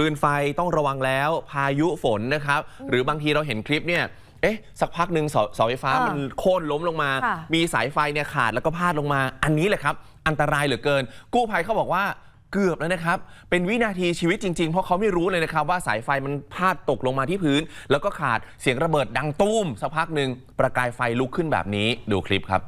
ฟืนไฟต้องระวังแล้วพายุฝนนะครับ หรือบางทีเราเห็นคลิปเนี่ยเอ๊ะสักพักหนึ่งเสาเสาไฟฟ้าอ่ามัมันโค่นล้มลงมา ค่ะ มีสายไฟเนี่ยขาดแล้วก็พาดลงมา อันนี้แหละครับ อันตรายเหลือเกิน กู้ภัยเขาบอกว่าเกือบแล้วนะครับ เป็นวินาทีชีวิตจริง ๆ เพราะเขาไม่รู้เลยนะครับ ว่าสายไฟมันพาดตกลงมาที่พื้น แล้วก็ขาดเสียงระเบิดดังตุ้มสักพักหนึ่งประกายไฟลุกขึ้นแบบนี้ดูคลิปครับ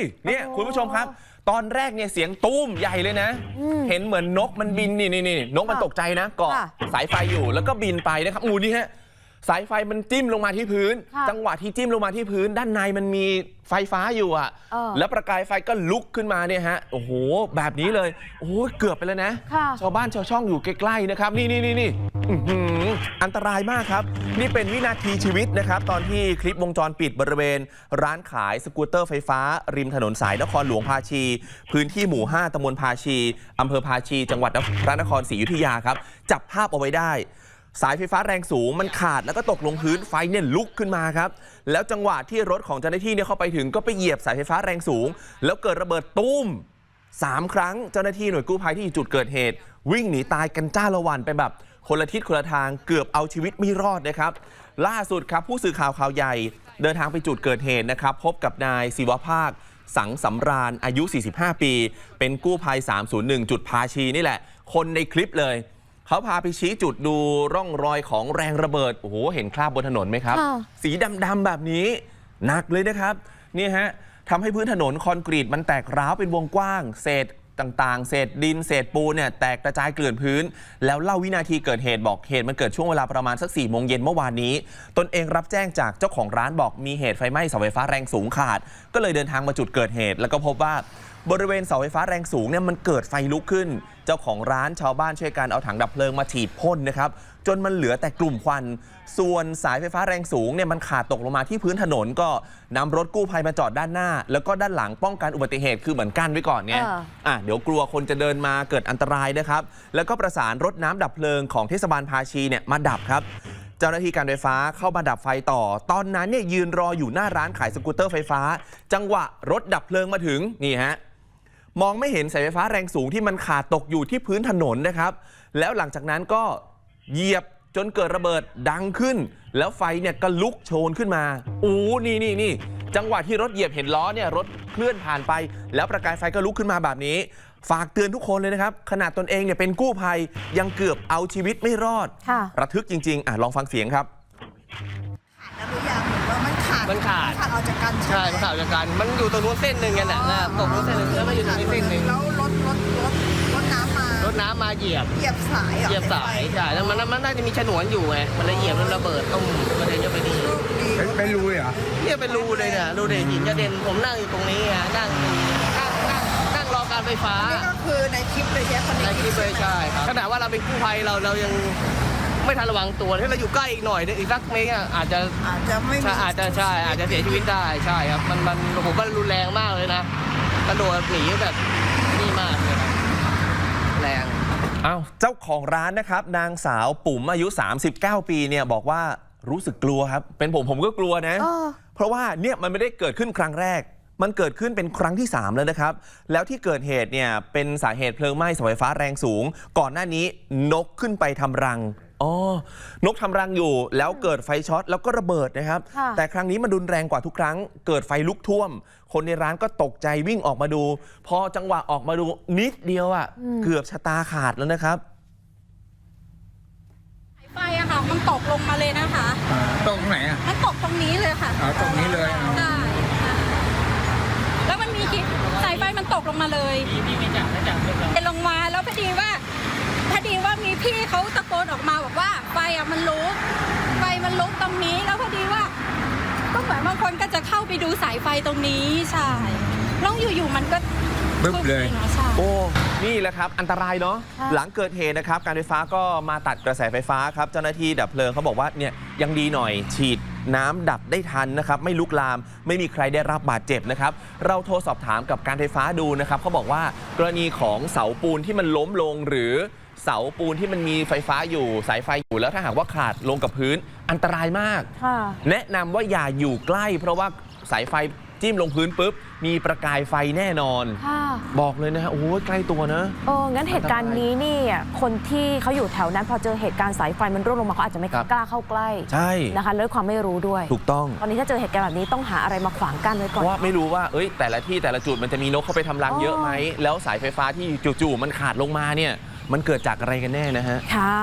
เฮ้ยเนี่ยโอ้คุณผู้ชมครับ ตอนแรกเนี่ยเสียงตุ้มใหญ่เลยนะ เห็นเหมือนนกมันบินนี่นี่นี่นกมันค่ะตกใจนะเกาะค่ะสายไฟอยู่แล้วก็บินไปนะครับอูนี่ฮะ สายไฟมันจิ้มลงมาที่พื้น ค่ะจังหวะที่จิ้มลงมาที่พื้น ด้านในมันมีไฟฟ้าอยู่อะ เออแล้วประกายไฟก็ลุกขึ้นมาเนี่ยฮะ โอ้โห แบบนี้เลย โอ้โหเกือบไปแล้วนะ ค่ะ ชาวบ้านชาวช่องอยู่ใกล้ๆนะครับ นี่นี่นี่นี่อื้อหืออันตรายมากครับ นี่เป็นวินาทีชีวิตนะครับ ตอนที่คลิปวงจรปิดบริเวณ ร้านขายสกูตเตอร์ไฟฟ้า ริมถนนสายนครหลวงภาชี พื้นที่หมู่ 5ตำบลภาชีอำเภอภาชี จังหวัดพระนครศรีอยุธยาครับ จับภาพเอาไว้ได้ สายไฟฟ้าแรงสูงมันขาดแล้วก็ตกลงพื้นไฟเนี่ยลุกขึ้นมาครับ แล้วจังหวะที่รถของเจ้าหน้าที่เนี่ยเข้าไปถึงก็ไปเหยียบสายไฟฟ้าแรงสูง แล้วเกิดระเบิดตุ้มสามครั้งเจ้าหน้าที่หน่วยกู้ภัยที่อยู่จุดเกิดเหตุ วิ่งหนีตายกันจ้าละวันไปแบบคนละทิศคนละทางเกือบเอาชีวิตไม่รอดนะครับ ล่าสุดครับผู้สื่อข่าวข่าวใหญ่ เดินทางไปจุดเกิดเหตุนะครับ พบกับนายศิวภาคสังสำราญอายุ 45 ปี เป็นกู้ภัย 301 จุดพาชีนี่แหละ คนในคลิปเลย เขาพาไปชี้จุดดูร่องรอยของแรงระเบิด โอ้โห เห็นคราบบนถนนไหมครับ ค่ะสีดำๆแบบนี้ หนักเลยนะครับ นี่ฮะทำให้พื้นถนนคอนกรีตมันแตกร้าวเป็นวงกว้าง เศษต่างๆ เศษดิน เศษปูนเนี่ยแตกกระจายเกลื่อนพื้น แล้วเล่าวินาทีเกิดเหตุบอกเหตุมันเกิดช่วงเวลาประมาณสัก4ี่โมงเย็นเมื่อวานนี้ ตนเองรับแจ้งจากเจ้าของร้านบอกมีเหตุไฟไหม้เสาไฟฟ้าแรงสูงขาด ก็เลยเดินทางมาจุดเกิดเหตุ แล้วก็พบว่าบริเวณเสาไฟฟ้าแรงสูงเนี่ยมันเกิดไฟลุกขึ้น เจ้าของร้านชาวบ้านช่วยกันเอาถังดับเพลิงมาฉีดพ่นนะครับ จนมันเหลือแต่กลุ่มควัน ส่วนสายไฟฟ้าแรงสูงเนี่ยมันขาดตกลงมาที่พื้นถนนก็นำรถกู้ภัยมาจอดด้านหน้า แล้วก็ด้านหลังป้องกันอุบัติเหตุคือเหมือนกันไว้ก่อนเนี่ยเอออะเดี๋ยวกลัวคนจะเดินมาเกิดอันตรายนะครับ แล้วก็ประสานรถน้ำดับเพลิงของเทศบาลภาชีเนี่ยมาดับครับเจ้าหน้าที่การไฟฟ้าเข้ามาดับไฟต่อ ตอนนั้นเนี่ยยืนรออยู่หน้าร้านขายสกูตเตอร์ไฟฟ้า จังหวะรถดับเพลิงมาถึงนี่ฮะ มองไม่เห็นสายไฟฟ้าแรงสูงที่มันขาดตกอยู่ที่พื้นถนนนะครับ แล้วหลังจากนั้นก็เหยียบจนเกิดระเบิดดังขึ้น แล้วไฟเนี่ยก็ลุกโชนขึ้นมาอู้นี่นี่นี่จังหวะที่รถเหยียบเห็นล้อเนี่ยรถเคลื่อนผ่านไป แล้วประกายไฟก็ลุกขึ้นมาแบบนี้ ฝากเตือนทุกคนเลยนะครับ ขนาดตนเองเนี่ยเป็นกู้ภัยยังเกือบเอาชีวิตไม่รอดค่ะระทึกจริงๆอะลองฟังเสียงครับ แล้วหรือยังหรือว่า มันขาดมันขาดขาดออกจากกันใช่ใช่ไหมมันข่าวจากกัน มันอยู่ตรงนู้นเส้นหนึ่งกันน่ะนะตกนู้นเส้นหนึ่งแล้วมาอยู่ตรงนี้เส้นหนึ่งแล้วรถรถรถรถน้ำมารถน้ำมาเหยียบเหยียบสายรเหยียบสายใช่แล้วมันมันน่าจะมีฉนวนอยู่ไงมันเลยเหยียบแล้วระเบิดตุ้มกระเด็นจะไปดีเป็นเป็นรูเลยเหรอเนี่ยเป็นรูเลยเนี่ยรูเด่นหินกระเด็นผมนั่งอยู่ตรงนี้ไงนั่งนั่งนั่งนั่งรอการไฟฟ้านี่ก็คือในคลิปเลยใช่ไหมคนในในคคลิลิปปเลยใช่ครับขนาดว่าเราเป็นกู้ภัยเราเรายัง ไม่ทันระวังตัวถ้าเราอยู่ใกล้อีกหน่อยอีกสักเมตรอะอาจจะอาจจะไม่มีใช่อาจจะใช่อาจจะเสียชีวิตได้ใช่ครับมันมันผมว่ารุนแรงมากเลยนะกระโดดหนีแบบนี่มากเลยนะแรง อ้าวเจ้าของร้านนะครับ นางสาวปุ๋มอายุ 39 ปีเนี่ยบอกว่ารู้สึกกลัวครับ เป็นผมผมก็กลัวนะ เออ เพราะว่าเนี่ยมันไม่ได้เกิดขึ้นครั้งแรก มันเกิดขึ้นเป็นครั้งที่ 3 แล้วนะครับ แล้วที่เกิดเหตุเนี่ยเป็นสาเหตุเพลิงไหม้เสาไฟฟ้าแรงสูง ก่อนหน้านี้นกขึ้นไปทำรัง อ๋อนกทำรังอยู่แล้วเกิดไฟช็อตแล้วก็ระเบิดนะครับ ค่ะ แต่ครั้งนี้มันรุนแรงกว่าทุกครั้ง เกิดไฟลุกท่วม คนในร้านก็ตกใจวิ่งออกมาดู พอจังหวะออกมาดูนิดเดียวอะ่ะเกือบชะตาขาดแล้วนะครับ ไฟอะค่ะ มันตกลงมาเลยนะคะ อ่าตรงไหนอะ มันตกตรงนี้เลยค่ะเอาตรงนี้เลยเอา ใช่ค่ะแล้วมันมีคลิปสายไฟมันตกลงมาเลยเป็นลงมาแล้วพอดีว่าพอดีว่ามีพี่ เขาตะโกนออกมาบอกว่าไฟอะมันลุกไฟมันลุกตรงนี้แล้วพอดีว่า ก็เหมือนบางคนก็จะเข้าไปดูสายไฟตรงนี้ใช่แล้วอยู่ๆมันก็ปึ๊บเลย ใช่ โอ้ นี่แหละครับ อันตรายเนาะ ค่ะ หลังเกิดเหตุนะครับ การไฟฟ้าก็มาตัดกระแสไฟฟ้าครับ เจ้าหน้าที่ดับเพลิงเขาบอกว่าเนี่ยยังดีหน่อย ฉีดน้ำดับได้ทันนะครับ ไม่ลุกลาม ไม่มีใครได้รับบาดเจ็บนะครับ เราโทรสอบถามกับการไฟฟ้าดูนะครับเขาบอกว่ากรณีของเสาปูนที่มันล้มลงหรือ เสาปูนที่มันมีไฟฟ้าอยู่สายไฟอยู่แล้วถ้าหากว่าขาดลงกับพื้นอันตรายมาก ค่ะ แนะนำว่าอย่าอยู่ใกล้ เพราะว่าสายไฟจิ้มลงพื้นปุ๊บ มีประกายไฟแน่นอน ค่ะบอกเลยนะฮะโอ้ยใกล้ตัวนะ เอองั้นเหตุการณ์นี้นี่คนที่เขาอยู่แถวนั้นพอเจอเหตุการณ์สายไฟมันร่วงลงมาเขาอาจจะไม่ครับกล้าเข้าใกล้ใช่นะคะแล้วด้วยความไม่รู้ด้วย ถูกต้อง ตอนนี้ถ้าเจอเหตุการณ์แบบนี้ต้องหาอะไรมาขวางกั้นไว้เพก่อน ราะว่าไม่รู้ว่าเอ้ยแต่ละที่แต่ละจุดมันจะมีนกเข้าไปทำรังอ๋อเยอะไหม แล้วสายไฟฟ้าที่จู่ๆมันขาดลงมาเนี่ย มันเกิดจากอะไรกันแน่นะฮะ ค่ะ